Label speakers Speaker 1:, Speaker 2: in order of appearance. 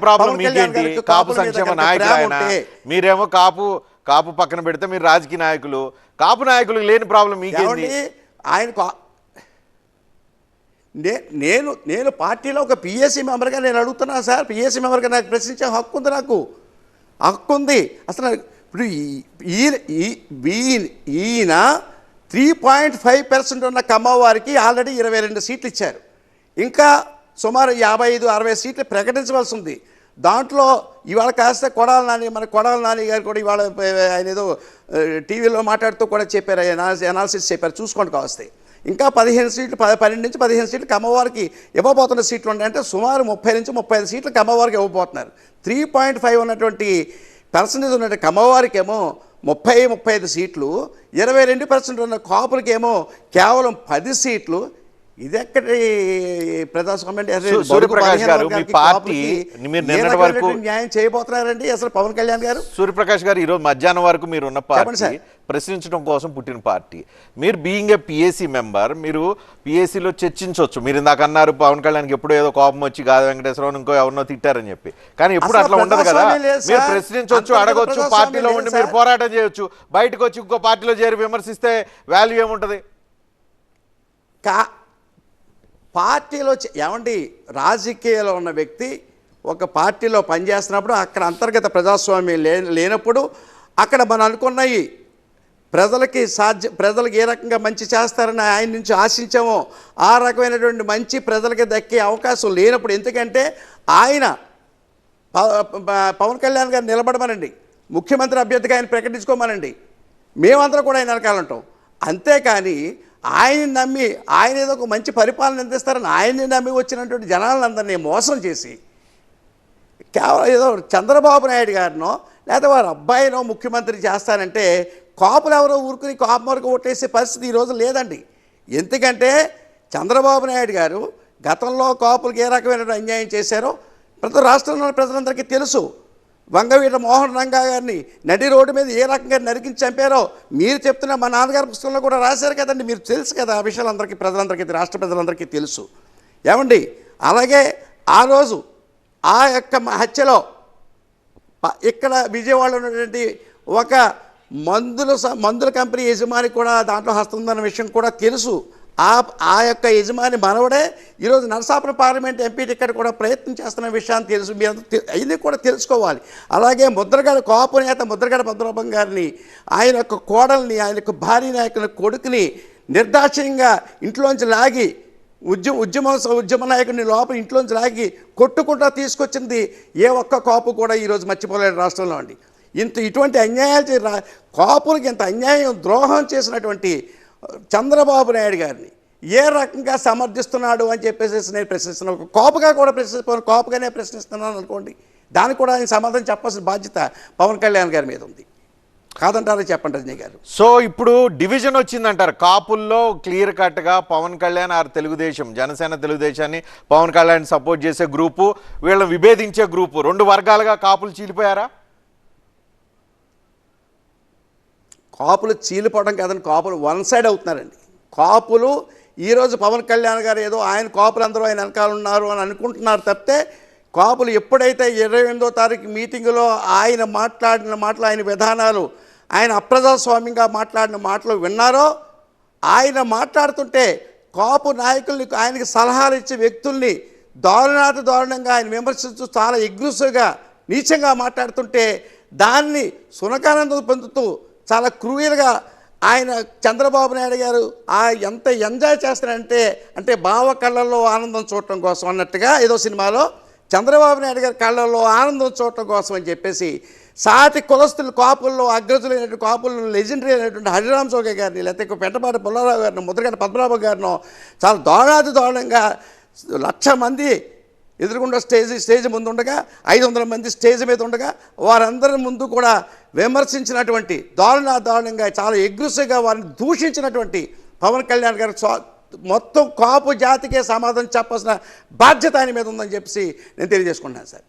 Speaker 1: Problem మీకేంటి? కాపు సంక్షేమ నాయకులు ఆయన. మీరేమో కాపు కాపు పక్కన పెడితే మీరు రాజకీయ నాయకులు. కాపు నాయకులకు లేని ప్రాబ్లం మీకేంటి?
Speaker 2: ఆయనకు నేను నేను పార్టీలో ఒక పిఎస్సి మెంబర్గా నేను అడుగుతున్నాను సార్. పిఎస్సి మెంబర్గా నాకు ప్రశ్నించే హక్కు ఉంది నాకు. హక్కు ఉంది. అసలు ఇప్పుడు ఈ- ఈయన ఈ- ఈయన- ఈయన త్రీ పాయింట్ ఫైవ్ పర్సెంట్ ఉన్న కమ్మవారికి ఆల్రెడీ ఇరవై రెండు సీట్లు ఇచ్చారు. ఇంకా సుమారు యాభై ఐదు అరవై సీట్లు ప్రకటించవలసి ఉంది దాంట్లో ఇవాళ కాస్త కొడాల నాని మన కొడాల నాని గారు కూడా ఇవాళ ఆయన ఏదో టీవీలో మాట్లాడుతూ కూడా చెప్పారు అనాలిసిస్ చెప్పారు. చూసుకోండి కావస్తాయి ఇంకా పదిహేను సీట్లు పన్నెండు నుంచి పదిహేను సీట్లు కమ్మవారికి ఇవ్వబోతున్న సీట్లు ఉన్నాయి అంటే సుమారు ముప్పై నుంచి ముప్పై ఐదు సీట్లు కమ్మవారికి ఇవ్వబోతున్నారు. త్రీ పాయింట్ ఫైవ్ ఉన్నటువంటి పర్సంటేజ్ ఉన్నటువంటి కమ్మవారికి ఏమో ముప్పై ముప్పై ఐదు సీట్లు ఇరవై రెండు పర్సెంట్ ఉన్న కాపులకేమో కేవలం పది సీట్లు ఇది ఎక్కడి ప్రజాస్వామ్యం
Speaker 1: సూర్యప్రకాష్ గారు, మీ పార్టీ మీరు నిన్నటి వరకు-
Speaker 2: న్యాయం చేయబోతున్నారండి అసలు పవన్ కళ్యాణ్ గారు?
Speaker 1: సూర్యప్రకాష్ గారు ఈరోజు మధ్యాహ్నం వరకు మీరు ఉన్న పార్టీ. ప్రశ్నించడం కోసం పుట్టిన పార్టీ. మీరు బీయింగ్ ఏ పిఎస్సి మెంబర్ మీరు పిఎస్సిలో చర్చించవచ్చు మీరు ఇందాక అన్నారు పవన్ కళ్యాణ్కి ఎప్పుడో ఏదో కోపం వచ్చి గాది వెంకటేశ్వరరావు ఇంకో ఎవరినో తిట్టారని చెప్పి. కానీ ఎప్పుడు అట్లా ఉండదు కదా. మీరు. ప్రశ్నించవచ్చు అడగొచ్చు
Speaker 2: ప్రజాస్వామ్యం
Speaker 1: పార్టీలో ఉండి మీరు. పోరాటం చేయొచ్చు. బయటకు వచ్చి ఇంకో పార్టీలో చేరి విమర్శిస్తే వాల్యూ ఏముంటది?
Speaker 2: కా పార్టీలో ఏమండి రాజకీయాల్లో ఉన్న వ్యక్తి ఒక పార్టీలో పనిచేస్తున్నప్పుడు అక్కడ అంతర్గత ప్రజాస్వామ్యం లే లేనప్పుడు అక్కడ మనం అనుకున్నాయి ప్రజలకి సాధ్య ప్రజలకు ఏ రకంగా మంచి చేస్తారని ఆయన నుంచి ఆశించామో ఆ రకమైనటువంటి మంచి ప్రజలకి దక్కే అవకాశం లేనప్పుడు ఎందుకంటే ఆయన పవన్ కళ్యాణ్ గారు నిలబడమనండి. ముఖ్యమంత్రి అభ్యర్థిగా ఆయన ప్రకటించుకోమనండి. మేమందరం కూడా ఆయన వెనకాలంటాం. అంతేకాని ఆయన నమ్మి ఆయన ఏదో ఒక మంచి పరిపాలన అందిస్తారని ఆయన్ని నమ్మి వచ్చినటువంటి జనాలందరినీ మోసం చేసి కేవలం ఏదో చంద్రబాబు నాయుడు గారినో లేదా వారి అబ్బాయినో ముఖ్యమంత్రి చేస్తానంటే కాపులు ఎవరో ఊరుకుని కాపు వరకు ఓటేసే పరిస్థితి ఈరోజు లేదండి. ఎందుకంటే చంద్రబాబు నాయుడు గారు గతంలో కాపులకు ఏ రకమైన అన్యాయం చేశారో ప్రతి రాష్ట్రంలోని ప్రజలందరికీ తెలుసు. వంగవీట మోహన్ రంగా గారిని నడి రోడ్డు మీద ఏ రకంగా నరికించి చంపారో మీరు చెప్తున్న మా నాన్నగారి పుస్తకంలో కూడా రాశారు కదండి మీరు తెలుసు కదా ఆ విషయాలు అందరికీ ప్రజలందరికీ రాష్ట్ర ప్రజలందరికీ తెలుసు. ఏమండి? అలాగే ఆ రోజు ఆ యొక్క హత్యలో ఇక్కడ విజయవాడలో ఉన్నటువంటి ఒక మందుల స- మందుల కంపెనీ యజమాని కూడా దాంట్లో హస్తం ఉందన్న విషయం కూడా తెలుసు. ఆ ఆ యొక్క యజమాని మనవడే ఈరోజు నరసాపురం పార్లమెంట్ ఎంపీ టికెట్ కూడా ప్రయత్నం చేస్తున్న విషయాన్ని తెలుసు. మీ ఇది కూడా తెలుసుకోవాలి. అలాగే ముద్రగడ కోపు నేత ముద్రగడ పద్మనాభం గారిని ఆయన యొక్క కోడల్ని ఆయన యొక్క భార్య నాయకుల కొడుకుని నిర్దాక్షిణ్యంగా ఇంట్లోంచి లాగి ఉద్యమ ఉద్యమ ఉద్యమ నాయకుడిని లోపల ఇంట్లోంచి లాగి కొట్టుకుంటా తీసుకొచ్చింది ఏ ఒక్క కాపు కూడా ఈరోజు మర్చిపోలేడు రాష్ట్రంలో అండి. ఇంత ఇటువంటి అన్యాయాలు చే ఇంత అన్యాయం ద్రోహం చేసినటువంటి చంద్రబాబు నాయుడు గారిని. ఏ రకంగా సమర్థిస్తున్నాడు అని చెప్పేసి నేను ప్రశ్నిస్తున్నాను కోపగా కూడా ప్రశ్నిస్తున్నాను కోపగానే ప్రశ్నిస్తున్నాను అనుకోండి. దానికి కూడా ఆయన సమాధానం చెప్పాల్సిన బాధ్యత పవన్ కళ్యాణ్ గారి మీద ఉంది. కాదంటారా చెప్పండి రజనీ గారు?
Speaker 1: సో ఇప్పుడు డివిజన్ వచ్చిందంటారు. కాపుల్లో క్లియర్ కట్గా పవన్ కళ్యాణ్ ఆర్ తెలుగుదేశం జనసేన తెలుగుదేశాన్ని పవన్ కళ్యాణ్ సపోర్ట్ చేసే గ్రూపు వీళ్ళని విభేదించే గ్రూపు. రెండు వర్గాలుగా కాపులు చీలిపోయారా?
Speaker 2: కాపులు చీలిపోవడం కాదని కాపులు వన్ సైడ్ అవుతున్నారండి. కాపులు ఈరోజు పవన్ కళ్యాణ్ గారు ఏదో ఆయన కాపులు అందరూ ఆయన వెనకాల ఉన్నారు అని అనుకుంటున్నారు తప్పితే కాపులు ఎప్పుడైతే ఇరవై ఎనిమిదో తారీఖు మీటింగులో ఆయన మాట్లాడిన మాటలు ఆయన విధానాలు ఆయన అప్రజాస్వామ్యంగా మాట్లాడిన మాటలు విన్నారో ఆయన మాట్లాడుతుంటే కాపు నాయకుల్ని ఆయనకి సలహాలు ఇచ్చే వ్యక్తుల్ని దారుణాతి దారుణంగా ఆయన విమర్శిస్తూ చాలా ఎగ్రెసివ్గా నీచంగా మాట్లాడుతుంటే దాన్ని సునకానందం పొందుతూ చాలా క్రూయల్గా ఆయన చంద్రబాబు నాయుడు గారు ఆ ఎంత ఎంజాయ్ చేస్తారంటే అంటే బావ కళ్ళల్లో ఆనందం చూడటం కోసం అన్నట్టుగా ఏదో సినిమాలో చంద్రబాబు నాయుడు గారి కళ్ళల్లో ఆనందం చూడటం కోసం అని చెప్పేసి సాటి కులస్తులు కాపుల్లో అగ్రజులైనటువంటి కాపుల్లో లెజెండరీ అయినటువంటి హరిరామ్ చౌకే గారిని లేకపోతే పెంటపాటి పుల్లారావు గారిని ముద్రగడ్డ పద్మనాభ గారిను చాలా దారుణాతి దారుణంగా లక్ష మంది ఎదురుగుండా స్టేజ్ స్టేజ్ ముందు ఉండగా ఐదు వందల మంది స్టేజ్ మీద ఉండగా వారందరి ముందు కూడా విమర్శించినటువంటి దారుణ దారుణంగా చాలా ఎగ్రెసివ్గా వారిని దూషించినటువంటి పవన్ కళ్యాణ్ గారు మొత్తం కాపు జాతికే సమాధానం చెప్పాల్సిన బాధ్యత ఆయన మీద ఉందని చెప్పేసి నేను తెలియజేసుకుంటున్నాను సార్.